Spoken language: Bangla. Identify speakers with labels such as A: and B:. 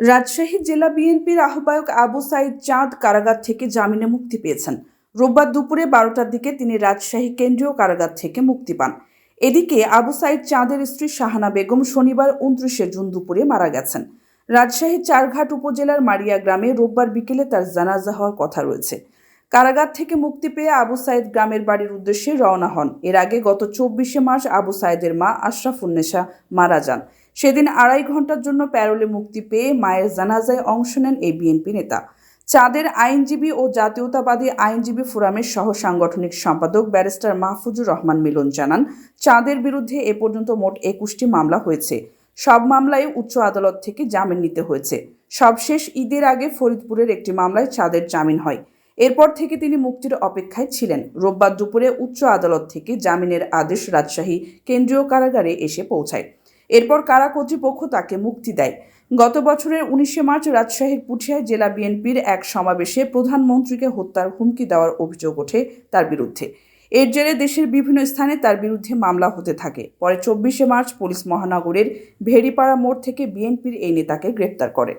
A: রাজশাহী জেলা বিএনপির আহ্বায়ক আবু সাইদ চাঁদ কারাগার থেকে জামিনে মুক্তি পেয়েছেন। রোববার দুপুরে বারোটার দিকে তিনি রাজশাহী কেন্দ্রীয় কারাগার থেকে মুক্তি পান। এদিকে আবু সাইদ চাঁদের স্ত্রী শাহানা বেগম শনিবার উনত্রিশে জুন দুপুরে মারা গেছেন। রাজশাহীর চারঘাট উপজেলার মারিয়া গ্রামে রোববার বিকেলে তার জানাজা হওয়ার কথা রয়েছে। কারাগার থেকে মুক্তি পেয়ে আবু সাইদ গ্রামের বাড়ির উদ্দেশ্যে রওনা হন। এর আগে গত চব্বিশে মার্চ আবু সাইদের মা আশরাফুন্নেসা মারা যান। সেদিন আড়াই ঘণ্টার জন্য প্যারোলে মুক্তি পেয়ে মায়ের জানাজায় অংশ নেন এই বিএনপি নেতা। চাঁদের আইনজীবী ও জাতীয়তাবাদী আইনজীবী ফোরামের সহ সাংগঠনিক সম্পাদক ব্যারিস্টার মাহফুজুর রহমান মিলন জানান, চাঁদের বিরুদ্ধে এ পর্যন্ত মোট একুশটি মামলা হয়েছে। সব মামলায় উচ্চ আদালত থেকে জামিন নিতে হয়েছে। সবশেষ ঈদের আগে ফরিদপুরের একটি মামলায় চাঁদের জামিন হয়। এরপর থেকে তিনি মুক্তির অপেক্ষায় ছিলেন। রোববার দুপুরে উচ্চ আদালত থেকে জামিনের আদেশ রাজশাহী কেন্দ্রীয় কারাগারে এসে পৌঁছায়। এরপর কারা কর্তৃপক্ষ তাকে মুক্তি দেয়? গত বছরের উনিশে মার্চ রাজশাহীর পুঠিয়ায় জেলা বিএনপির এক সমাবেশে প্রধানমন্ত্রীকে হত্যার হুমকি দেওয়ার অভিযোগ ওঠে তার বিরুদ্ধে। এর জেরে দেশের বিভিন্ন স্থানে তার বিরুদ্ধে মামলা হতে থাকে। পরে চব্বিশে মার্চ পুলিশ মহানগরের ভেড়িপাড়া মোড় থেকে বিএনপির এই নেতাকে গ্রেপ্তার করে।